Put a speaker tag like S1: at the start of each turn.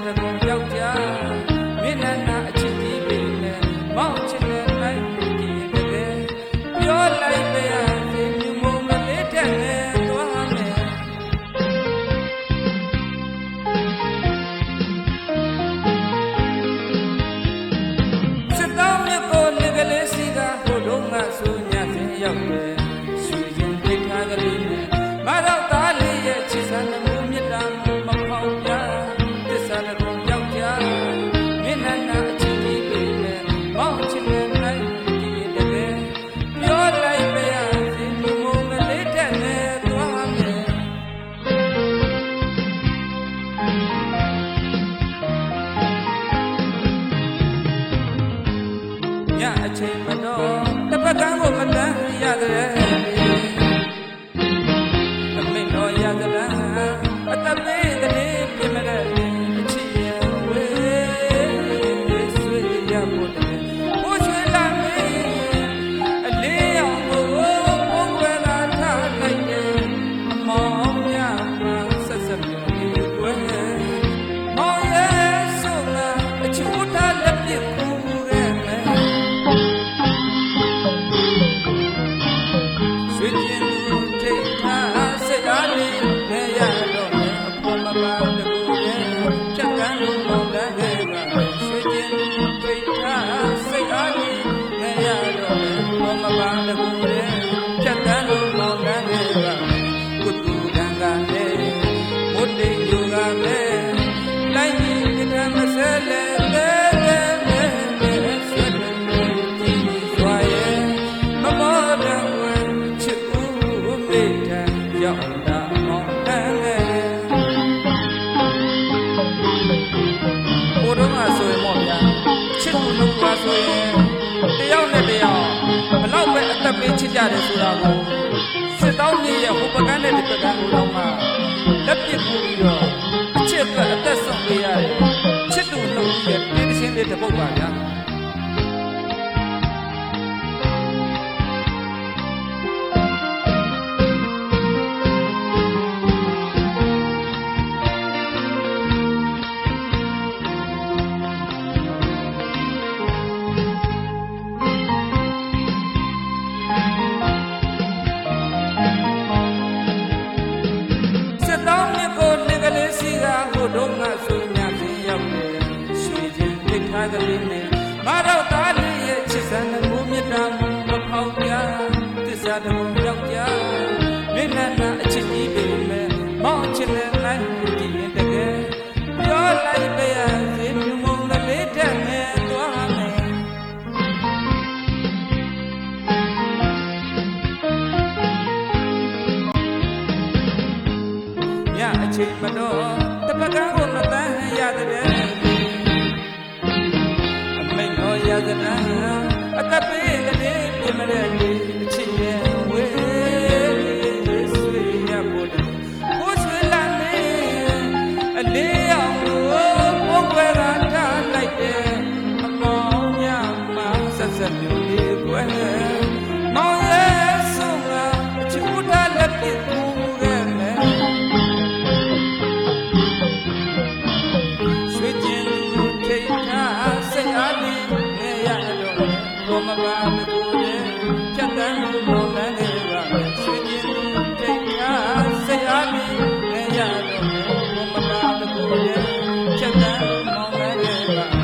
S1: gotta go. ပတန်းကိုမတန်းရတဲ့ သက်ပေးချစ်ကြတယ်ဆိုတာကိုစစ်တောင်းနေရဲ့ဟိုပကန်းနဲ့ဒီပကန်းကိုတော့မှလက်ပြပူပြီးတော့အချစ်အတွက်အသက်ဆုံးပေးရတယ်ချစ်သူနှုတ်ရဲ့ပြည့်စင်တဲ့တပုတ်ပါဗျာ ကလေးနဲ့မတော့သားလေးရဲ့ချစ်စံနှမှုမြတ်တာမဖောက်ပြတစ္ဆာတဘုံရောက်ကြမိနတ်နာအချစ်ကြီးပေမဲ့မောင်ချစ်နဲ့နိုင်ကြည့်ရင်တကယ်ပြောလိုက်ပါရစေမြုံမုံလေးတက်ငယ်သွားမယ်ညအချိန်မတော်တပကံ Bye.